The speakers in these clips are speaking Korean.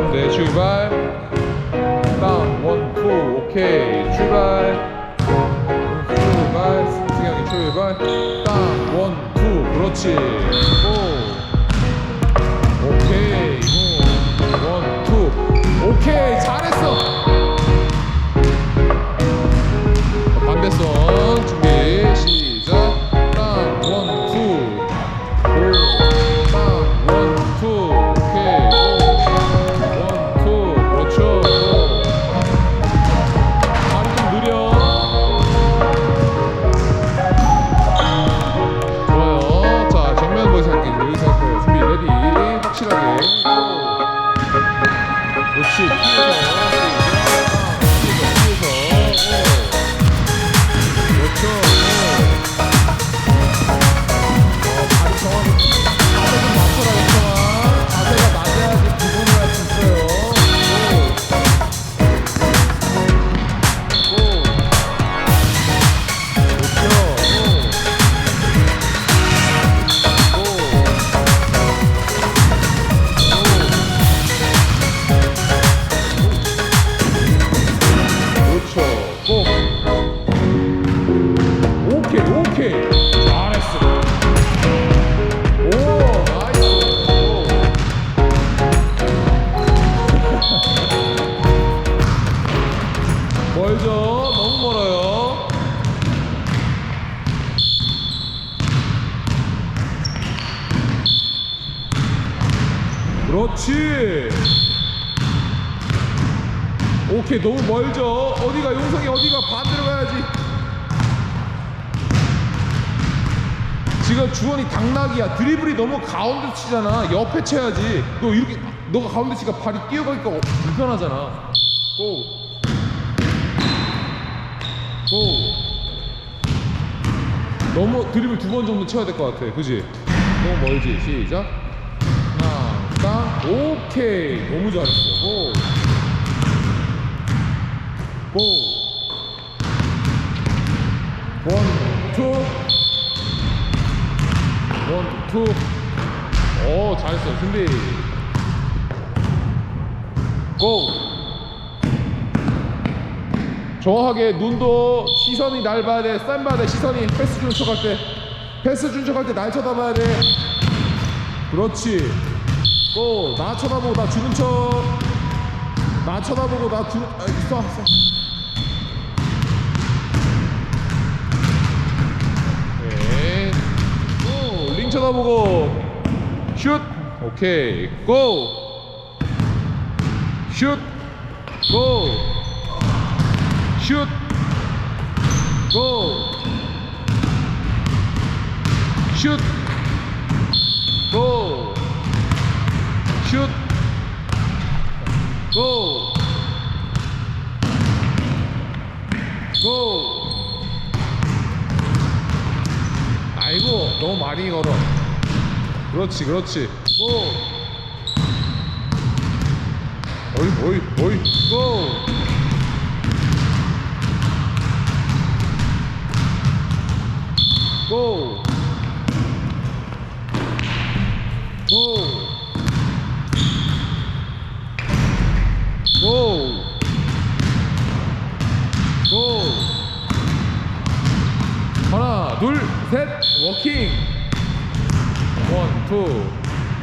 가운데 출발. 땅 원투 오케이. 출발. 출발. 승영이 출발. 땅 원투 그렇지 그 그렇지. 오케이 너무 멀죠. 어디가 용성이 어디가 반대로 가야지. 지금 주원이 당락이야. 드리블이 너무 가운데 치잖아. 옆에 쳐야지. 너 이렇게 너가 가운데 치니까 발이 뛰어가니까 어, 불편하잖아. 고. 고. 너무 드리블 두 번 정도 쳐야 될 것 같아. 그지? 너무 멀지. 시작. 딱. 오케이. 너무 잘했어. 고. 고. 원, 투. 원, 투. 오, 잘했어. 준비. 고. 정확하게 눈도 시선이 날 봐야 돼. 싼 봐야 돼. 시선이 패스 주는 척할 때. 패스 주는 척할 때 날 쳐다봐야 돼. 그렇지. 고. 나 쳐다보고 나 주는 척. 나 쳐다보고 나 주는, 아, 있어, 있어. 네. 고. 링 쳐다보고. 슛. 오케이. 고. 슛. 고. 슛. 고. 슛. 고. 슛. 고. 고. 아이고 너무 많이 걸어. 그렇지 그렇지. 고. 어이 어이 어이 고. 고. 고. 고. 고. 하나, 둘, 셋, 워킹. 원, 투.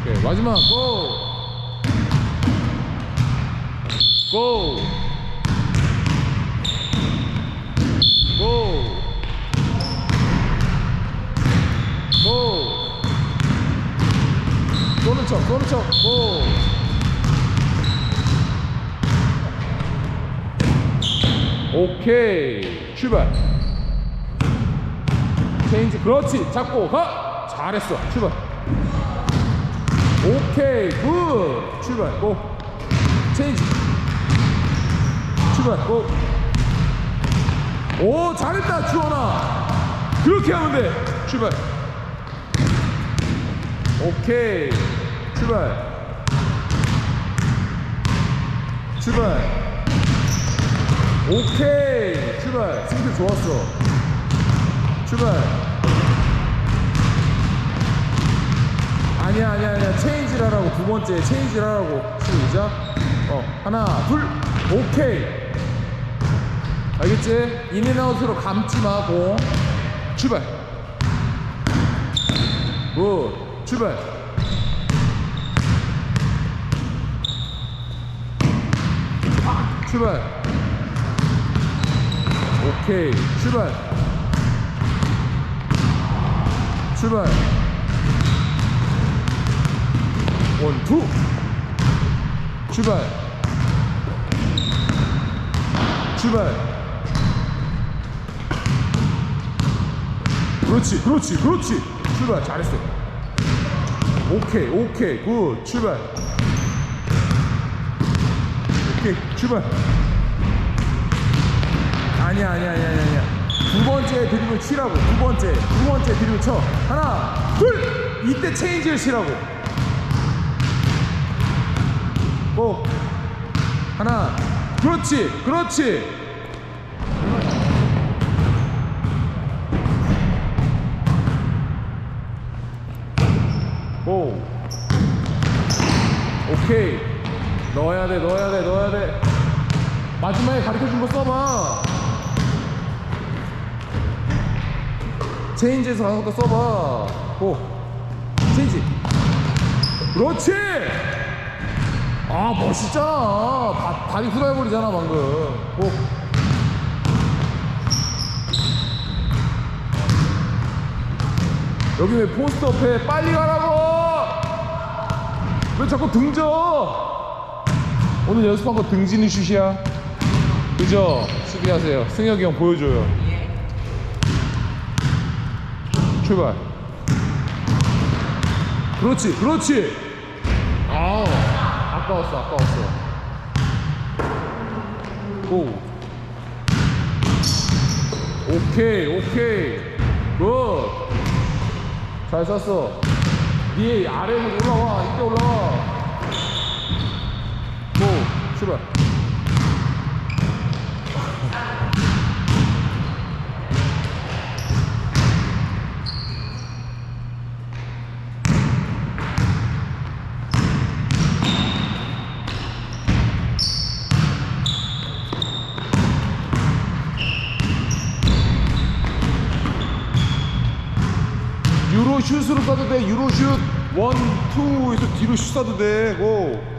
오케이, 마지막, 고. 고. 고. 고. 쏘는 척, 쏘는 척, 고. 오케이. 출발. 체인지 그렇지 잡고 가 잘했어 출발 오케이 굿. 출발 고. 체인지. 출발 고오 잘했다 주원아. 그렇게 하면 돼. 출발. 오케이 출발. 출발. 오케이 출발. 승태 좋았어. 출발. 아니야 아니야 체인지를 하라고 두 번째 체인지를 하라고 시작 어 하나 둘 오케이. 알겠지? 인앤아웃으로 감지 마고. 출발. 굿. 출발. 출발. 오케이. 출발. 출발 원투. 출발. 출발. 그렇지 그렇지 그렇지. 출발. 잘했어 오케이 오케이. 굿. 출발. 오케이 출발. 아니야 아니야 아니야 아니야, 두 번째 드립을 치라고. 두 번째 두 번째 드립을 쳐. 하나 둘. 이때 체인지를 치라고 고 하나. 그렇지 그렇지. 고 오케이. 넣어야 돼 넣어야 돼 넣어야 돼. 마지막에 가르쳐준 거 써봐. 체인지에서 가는 것도 써봐. 고 체인지. 그렇지 아 멋있잖아. 다, 다리 후달버리잖아 방금. 고 여기 왜 포스터 앞에 빨리 가라고! 왜 자꾸 등져? 오늘 연습한 거 등지는 슛이야? 그죠? 수비하세요. 승혁이 형 보여줘요. 출발. 그렇지 그렇지! 아 아까웠어 아까웠어. 고. 오케이 오케이. 굿잘 쐈어. 네 아래로 올라와 이때 올라와. 고 출발 유로 슛으로 쏴도 돼 유로 슛 원, 투에서 뒤로 슛 쏴도 돼 고.